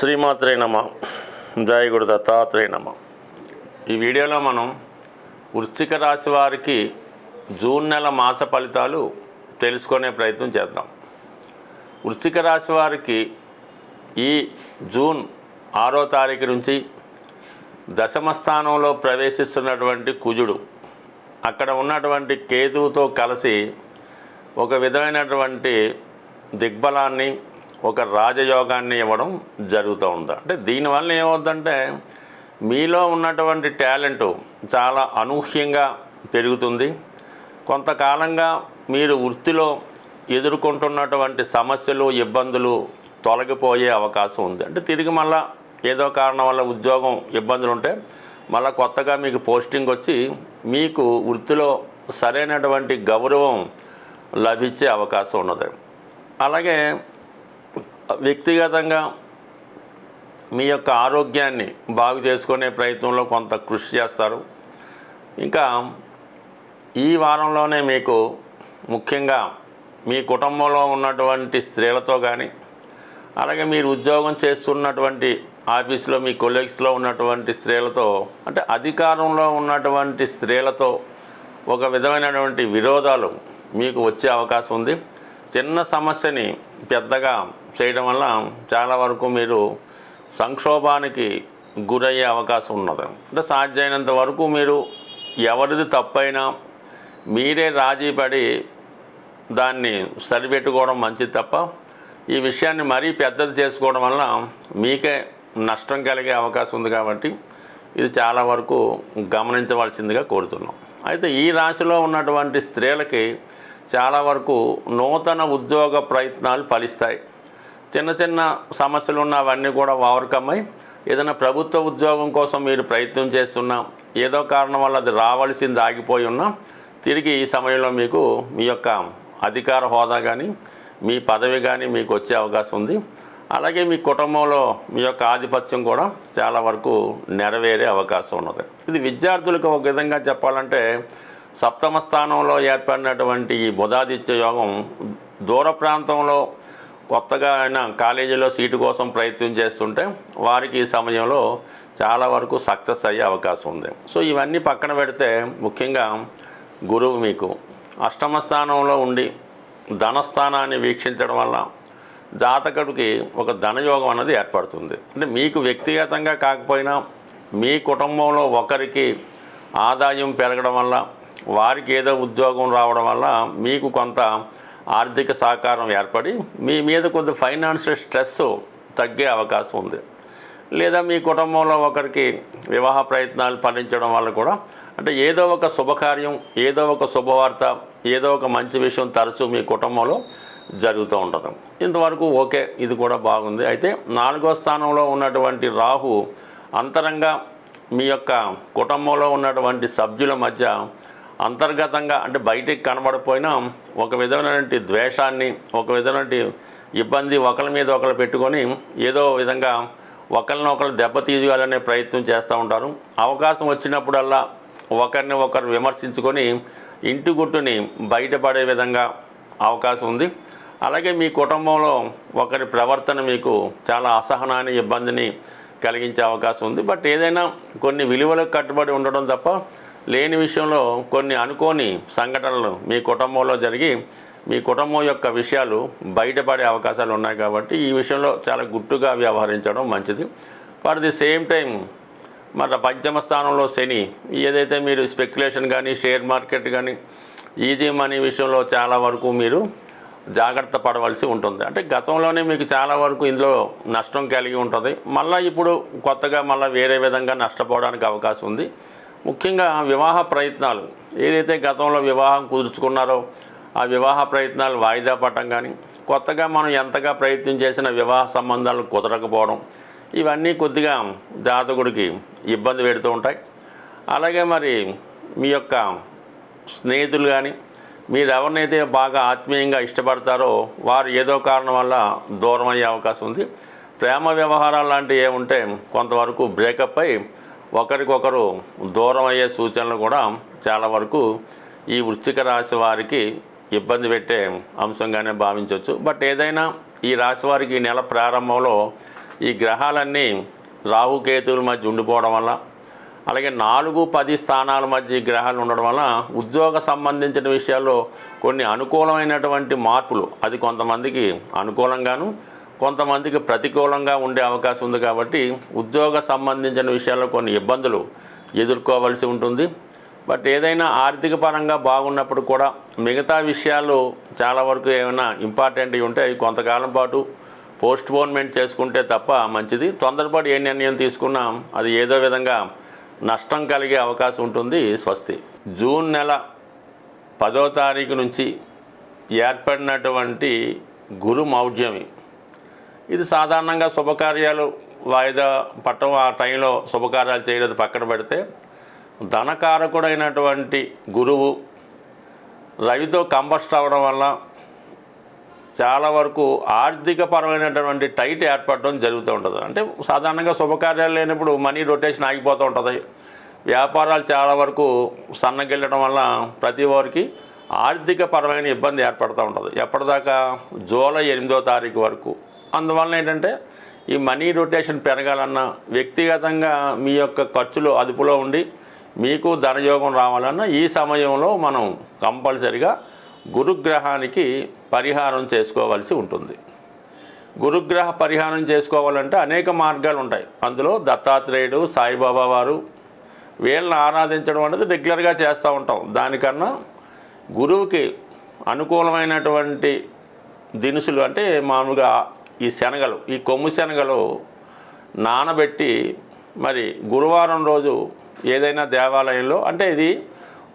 శ్రీమాత్రే నమ. జాయగుడు దత్తాత్రేయ నమ. ఈ వీడియోలో మనం వృశ్చిక రాశి వారికి జూన్ నెల మాస ఫలితాలు తెలుసుకునే ప్రయత్నం చేద్దాం. వృశ్చిక రాశి వారికి ఈ జూన్ ఆరో తారీఖు నుంచి దశమ స్థానంలో ప్రవేశిస్తున్నటువంటి కుజుడు. అక్కడ ఉన్నటువంటి కేతువుతో కలిసి ఒక విధమైనటువంటి దిగ్బలాన్ని ఒక రాజయోగాన్ని ఇవ్వడం జరుగుతూ ఉంది? అంటే దీనివల్ల ఏమవుతుందంటే మీలో ఉన్నటువంటి టాలెంటు చాలా అనూహ్యంగా పెరుగుతుంది. కొంతకాలంగా మీరు వృత్తిలో ఎదుర్కొంటున్నటువంటి సమస్యలు ఇబ్బందులు తొలగిపోయే అవకాశం ఉంది. అంటే తిరిగి మళ్ళా ఏదో కారణం వల్ల ఉద్యోగం ఇబ్బందులు ఉంటే మళ్ళీ కొత్తగా మీకు పోస్టింగ్ వచ్చి మీకు వృత్తిలో సరైనటువంటి గౌరవం లభించే అవకాశం ఉన్నది. అలాగే వ్యక్తిగతంగా మీ యొక్క ఆరోగ్యాన్ని బాగు చేసుకునే ప్రయత్నంలో కొంత కృషి చేస్తారు. ఇంకా ఈ వారంలోనే మీకు ముఖ్యంగా మీ కుటుంబంలో ఉన్నటువంటి స్త్రీలతో కానీ అలాగే మీరు ఉద్యోగం చేస్తున్నటువంటి ఆఫీస్లో మీ కొలీగ్స్లో ఉన్నటువంటి స్త్రీలతో అంటే అధికారంలో ఉన్నటువంటి స్త్రీలతో ఒక విధమైనటువంటి విరోధాలు మీకు వచ్చే అవకాశం ఉంది. చిన్న సమస్యని పెద్దగా చేయడం వల్ల చాలా వరకు మీరు సంక్షోభానికి గురయ్యే అవకాశం ఉన్నది. అంటే సాధ్యమైనంత వరకు మీరు ఎవరిది తప్పైనా మీరే రాజీ పడి దాన్ని సరిపెట్టుకోవడం మంచిది తప్ప ఈ విషయాన్ని మరీ పెద్దది చేసుకోవడం వల్ల మీకే నష్టం కలిగే అవకాశం ఉంది కాబట్టి ఇది చాలా వరకు గమనించవలసిందిగా కోరుతున్నాం. అయితే ఈ రాశిలో ఉన్నటువంటి స్త్రీలకి చాలా వరకు నూతన ఉద్యోగ ప్రయత్నాలు ఫలిస్తాయి. చిన్న చిన్న సమస్యలు ఉన్న అవన్నీ కూడా ఓవర్కమ్ అయి ఏదైనా ప్రభుత్వ ఉద్యోగం కోసం మీరు ప్రయత్నం చేస్తున్నా ఏదో కారణం వల్ల అది రావాల్సింది ఆగిపోయి ఉన్నా తిరిగి ఈ సమయంలో మీకు మీ యొక్క అధికార హోదా కానీ మీ పదవి కానీ మీకు వచ్చే అవకాశం ఉంది. అలాగే మీ కుటుంబంలో మీ యొక్క ఆధిపత్యం కూడా చాలా వరకు నెరవేరే అవకాశం ఉన్నది. ఇది విద్యార్థులకు ఒక విధంగా చెప్పాలంటే సప్తమ స్థానంలో ఏర్పడినటువంటి ఈ బుధాదిత్య యోగం దూర ప్రాంతంలో కొత్తగా అయినా కాలేజీలో సీటు కోసం ప్రయత్నం చేస్తుంటే వారికి ఈ సమయంలో చాలా వరకు సక్సెస్ అయ్యే అవకాశం ఉంది. సో ఇవన్నీ పక్కన పెడితే ముఖ్యంగా గురువు మీకు అష్టమ స్థానంలో ఉండి ధనస్థానాన్ని వీక్షించడం వల్ల జాతకుడికి ఒక ధనయోగం అన్నది ఏర్పడుతుంది. అంటే మీకు వ్యక్తిగతంగా కాకపోయినా మీ కుటుంబంలో ఒకరికి ఆదాయం పెరగడం వల్ల వారికి ఏదో ఉద్యోగం రావడం వల్ల మీకు కొంత ఆర్థిక సహకారం ఏర్పడి మీ మీద కొంత ఫైనాన్షియల్ స్ట్రెస్ తగ్గే అవకాశం ఉంది. లేదా మీ కుటుంబంలో ఒకరికి వివాహ ప్రయత్నాలు ఫలించడం వల్ల కూడా అంటే ఏదో ఒక శుభకార్యం ఏదో ఒక శుభవార్త ఏదో ఒక మంచి విషయం తరచూ మీ కుటుంబంలో జరుగుతూ ఉంటుంది. ఇంతవరకు ఓకే ఇది కూడా బాగుంది. అయితే నాలుగో స్థానంలో ఉన్నటువంటి రాహు అంతరంగా మీ యొక్క కుటుంబంలో ఉన్నటువంటి సభ్యుల మధ్య అంతర్గతంగా అంటే బయటికి కనబడిపోయినా ఒక విధమైనటువంటి ద్వేషాన్ని ఒక విధమైనటువంటి ఇబ్బంది ఒకరి మీద ఒకరు పెట్టుకొని ఏదో విధంగా ఒకరినొకరు దెబ్బతీయాలనే ప్రయత్నం చేస్తూ ఉంటారు. అవకాశం వచ్చినప్పుడల్లా ఒకరిని ఒకరు విమర్శించుకొని ఇంటి గుట్టుని బయటపడే విధంగా అవకాశం ఉంది. అలాగే మీ కుటుంబంలో ఒకరి ప్రవర్తన మీకు చాలా అసహనాన్ని ఇబ్బందిని కలిగించే అవకాశం ఉంది. బట్ ఏదైనా కొన్ని విలువలకు కట్టుబడి ఉండడం తప్ప లేని విషయంలో కొన్ని అనుకోని సంఘటనలు మీ కుటుంబంలో జరిగి మీ కుటుంబం యొక్క విషయాలు బయటపడే అవకాశాలు ఉన్నాయి కాబట్టి ఈ విషయంలో చాలా గుట్టుగా వ్యవహరించడం మంచిది. ఫర్ ది సేమ్ టైం మన పంచమ స్థానంలో శని ఏదైతే మీరు స్పెక్యులేషన్ కానీ షేర్ మార్కెట్ కానీ ఈజీ మనీ విషయంలో చాలా వరకు మీరు జాగ్రత్త పడవలసి ఉంటుంది. అంటే గతంలోనే మీకు చాలా వరకు ఇందులో నష్టం కలిగి ఉంటుంది. మళ్ళీ ఇప్పుడు కొత్తగా మళ్ళీ వేరే విధంగా నష్టపోవడానికి అవకాశం ఉంది. ముఖ్యంగా వివాహ ప్రయత్నాలు. ఏదైతే గతంలో వివాహం కుదుర్చుకున్నారో ఆ వివాహ ప్రయత్నాలు వాయిదా పడటం కానీ కొత్తగా మనం ఎంతగా ప్రయత్నం చేసిన వివాహ సంబంధాలు కుదరకపోవడం ఇవన్నీ కొద్దిగా జాతకుడికి ఇబ్బంది పెడుతూ ఉంటాయి. అలాగే మరి మీ యొక్క స్నేహితులు కానీ మీరు ఎవరినైతే బాగా ఆత్మీయంగా ఇష్టపడతారో వారు ఏదో కారణం వల్ల దూరం అయ్యే అవకాశం ఉంది. ప్రేమ వ్యవహారాలు లాంటివి ఏముంటే కొంతవరకు బ్రేకప్ అయి ఒకరికొకరు దూరం అయ్యే సూచనలు కూడా చాలా వరకు ఈ వృశ్చిక రాశి వారికి ఇబ్బంది పెట్టే అంశంగానే భావించవచ్చు. బట్ ఏదైనా ఈ రాశి వారికి ఈ నెల ప్రారంభంలో ఈ గ్రహాలన్నీ రాహుకేతువుల మధ్య ఉండిపోవడం వల్ల అలాగే నాలుగు పది స్థానాల మధ్య ఈ గ్రహాలు ఉండడం వల్ల ఉద్యోగ సంబంధించిన విషయాల్లో కొన్ని అనుకూలమైనటువంటి మార్పులు అది కొంతమందికి అనుకూలంగాను కొంతమందికి ప్రతికూలంగా ఉండే అవకాశం ఉంది కాబట్టి ఉద్యోగ సంబంధించిన విషయాల్లో కొన్ని ఇబ్బందులు ఎదుర్కోవలసి ఉంటుంది. బట్ ఏదైనా ఆర్థిక పరంగా బాగున్నప్పుడు కూడా మిగతా విషయాలు చాలా వరకు ఏమైనా ఇంపార్టెంట్ ఉంటే అవి కొంతకాలం పాటు పోస్ట్ పోన్మెంట్ చేసుకుంటే తప్ప మంచిది. తొందరపాటు ఏ నిర్ణయం తీసుకున్నా అది ఏదో విధంగా నష్టం కలిగే అవకాశం ఉంటుంది. స్వస్తి. జూన్ నెల పదో తారీఖు నుంచి ఏర్పడినటువంటి గురు మౌఢ్యమి ఇది సాధారణంగా శుభకార్యాలు వాయిదా పట్టం ఆ టైంలో శుభకార్యాలు చేయలేదు పక్కన పెడితే. ధనకారకుడైనటువంటి గురువు రవితో కంబస్ట్ అవ్వడం వల్ల చాలా వరకు ఆర్థికపరమైనటువంటి టైట్ ఏర్పడడం జరుగుతూ ఉంటుంది. అంటే సాధారణంగా శుభకార్యాలు లేనప్పుడు మనీ రొటేషన్ ఆగిపోతూ ఉంటుంది. వ్యాపారాలు చాలా వరకు సన్నగిల్లడం వల్ల ప్రతి వారికి ఆర్థికపరమైన ఇబ్బంది ఏర్పడుతూ ఉంటుంది. ఎప్పటిదాకా జూలై ఎనిమిదో తారీఖు వరకు అందువలన ఏంటంటే ఈ మనీ రొటేషన్ పెరగాలన్నా వ్యక్తిగతంగా మీ యొక్క ఖర్చులు అదుపులో ఉండి మీకు ధనయోగం రావాలన్నా ఈ సమయంలో మనం కంపల్సరిగా గురుగ్రహానికి పరిహారం చేసుకోవాల్సి ఉంటుంది. గురుగ్రహ పరిహారం చేసుకోవాలంటే అనేక మార్గాలు ఉంటాయి అందులో దత్తాత్రేయుడు సాయిబాబా వారు వీళ్ళని ఆరాధించడం అనేది రెగ్యులర్గా చేస్తూ ఉంటాం. దానికన్నా గురువుకి అనుకూలమైనటువంటి దినుసులు అంటే మామూలుగా ఈ శనగలు ఈ కొమ్ము శనగలు నానబెట్టి మరి గురువారం రోజు ఏదైనా దేవాలయంలో అంటే ఇది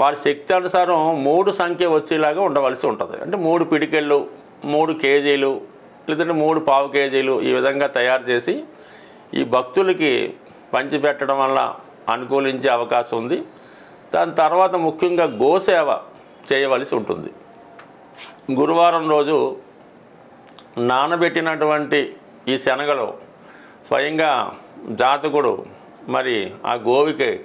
వారి శక్తి అనుసారం మూడు సంఖ్య వచ్చేలాగా ఉండవలసి ఉంటుంది. అంటే మూడు పిడికెళ్ళు మూడు కేజీలు లేదంటే మూడు పావు కేజీలు ఈ విధంగా తయారు చేసి ఈ భక్తులకి పంచిపెట్టడం వల్ల అనుకూలించే అవకాశం ఉంది. దాని తర్వాత ముఖ్యంగా గోసేవ చేయవలసి ఉంటుంది. గురువారం రోజు నానబెట్టినటువంటి ఈ శనగలు స్వయంగా జాతకుడు మరి ఆ గోవికి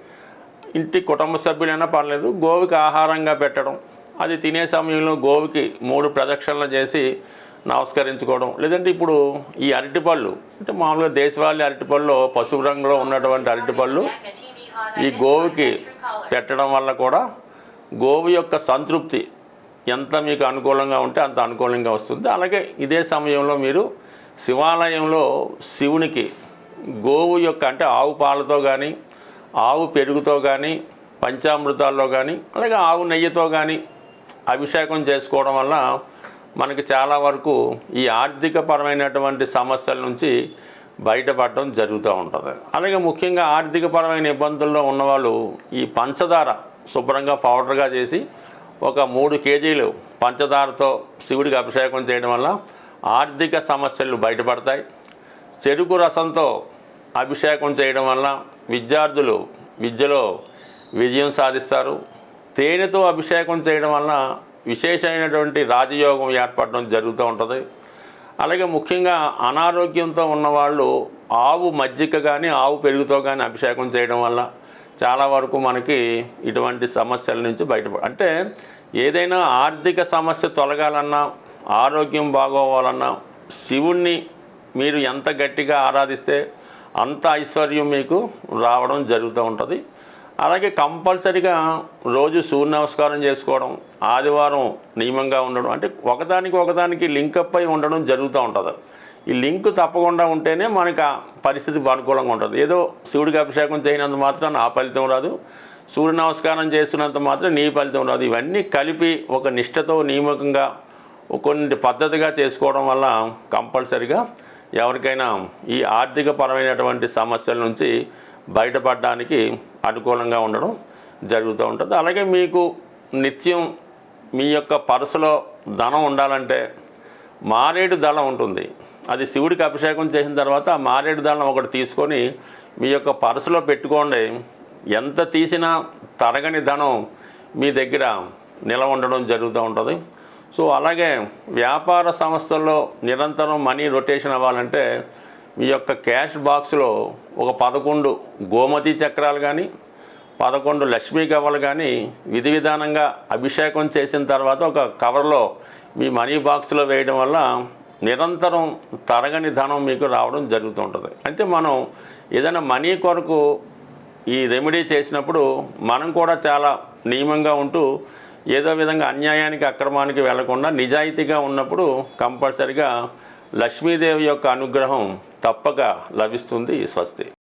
ఇంటి కుటుంబ సభ్యులైనా పర్లేదు గోవికి ఆహారంగా పెట్టడం అది తినే సమయంలో గోవికి మూడు ప్రదక్షిణలు చేసి నమస్కరించుకోవడం. లేదంటే ఇప్పుడు ఈ అరటిపళ్ళు అంటే మామూలుగా దేశవాళీ అరటిపళ్ళు పసుపు రంగులో ఉన్నటువంటి అరటిపళ్ళు ఈ గోవుకి పెట్టడం వల్ల కూడా గోవు యొక్క సంతృప్తి ఎంత మీకు అనుకూలంగా ఉంటే అంత అనుకూలంగా వస్తుంది. అలాగే ఇదే సమయంలో మీరు శివాలయంలో శివునికి గోవు యొక్క అంటే ఆవు పాలతో కానీ ఆవు పెరుగుతో కానీ పంచామృతాల్లో కానీ అలాగే ఆవు నెయ్యితో కానీ అభిషేకం చేసుకోవడం వల్ల మనకి చాలా వరకు ఈ ఆర్థిక పరమైనటువంటి సమస్యల నుంచి బయటపడడం జరుగుతూ ఉంటుంది. అలాగే ముఖ్యంగా ఆర్థికపరమైన ఇబ్బందుల్లో ఉన్నవాళ్ళు ఈ పంచదార శుభ్రంగా పౌడర్గా చేసి ఒక మూడు కేజీలు పంచదారతో శివుడికి అభిషేకం చేయడం వల్ల ఆర్థిక సమస్యలు బయటపడతాయి. చెరుకు రసంతో అభిషేకం చేయడం వల్ల విద్యార్థులు విద్యలో విజయం సాధిస్తారు. తేనెతో అభిషేకం చేయడం వల్ల విశేషమైనటువంటి రాజయోగం ఏర్పడడం జరుగుతూ ఉంటుంది. అలాగే ముఖ్యంగా అనారోగ్యంతో ఉన్నవాళ్ళు ఆవు మజ్జిగ కానీ ఆవు పెరుగుతో కానీ అభిషేకం చేయడం వల్ల చాలా వరకు మనకి ఇటువంటి సమస్యల నుంచి బయటపడ అంటే ఏదైనా ఆర్థిక సమస్య తొలగాలన్నా ఆరోగ్యం బాగోవాలన్నా శివుణ్ణి మీరు ఎంత గట్టిగా ఆరాధిస్తే అంత ఐశ్వర్యం మీకు రావడం జరుగుతూ ఉంటుంది. అలాగే కంపల్సరిగా రోజు సూర్య నమస్కారం చేసుకోవడం ఆదివారం నియమంగా ఉండడం అంటే ఒకదానికి ఒకదానికి లింకప్ అయి ఉండడం జరుగుతూ ఉంటుంది. ఈ లింక్ తప్పకుండా ఉంటేనే మనకి ఆ పరిస్థితి అనుకూలంగా ఉంటుంది. ఏదో శివుడికి అభిషేకం చేయనంత మాత్రం ఆ ఫలితం రాదు. సూర్య నమస్కారం చేస్తున్నంత మాత్రం నీ ఫలితం రాదు. ఇవన్నీ కలిపి ఒక నిష్టతో నియమకంగా కొన్ని పద్ధతిగా చేసుకోవడం వల్ల కంపల్సరిగా ఎవరికైనా ఈ ఆర్థిక పరమైనటువంటి సమస్యల నుంచి బయటపడడానికి అనుకూలంగా ఉండడం జరుగుతూ ఉంటుంది. అలాగే మీకు నిత్యం మీ యొక్క పర్సులో ధనం ఉండాలంటే మారేడు దళం ఉంటుంది. అది శివుడికి అభిషేకం చేసిన తర్వాత ఆ మారేడు దళం ఒకటి తీసుకొని మీ యొక్క పర్సులో పెట్టుకోండి. ఎంత తీసినా తరగని ధనం మీ దగ్గర నిలవ ఉండడం జరుగుతూ ఉంటుంది. సో అలాగే వ్యాపార సంస్థల్లో నిరంతరం మనీ రొటేషన్ అవ్వాలంటే మీ యొక్క క్యాష్ బాక్స్లో ఒక పదకొండు గోమతి చక్రాలు కానీ పదకొండు లక్ష్మీ గవ్వలు కానీ విధి విధానంగా అభిషేకం చేసిన తర్వాత ఒక కవర్లో మీ మనీ బాక్స్లో వేయడం వల్ల నిరంతరం తరగని ధనం మీకు రావడం జరుగుతుంటుంది అంటే మనం ఏదైనా మనీ కొరకు ఈ రెమెడీ చేసినప్పుడు మనం కూడా చాలా నియమంగా ఉంటూ ఏదో విధంగా అన్యాయానికి అక్రమానికి వెళ్ళకుండా నిజాయితీగా ఉన్నప్పుడు కంపల్సరిగా లక్ష్మీదేవి యొక్క అనుగ్రహం తప్పక లభిస్తుంది స్వస్తి.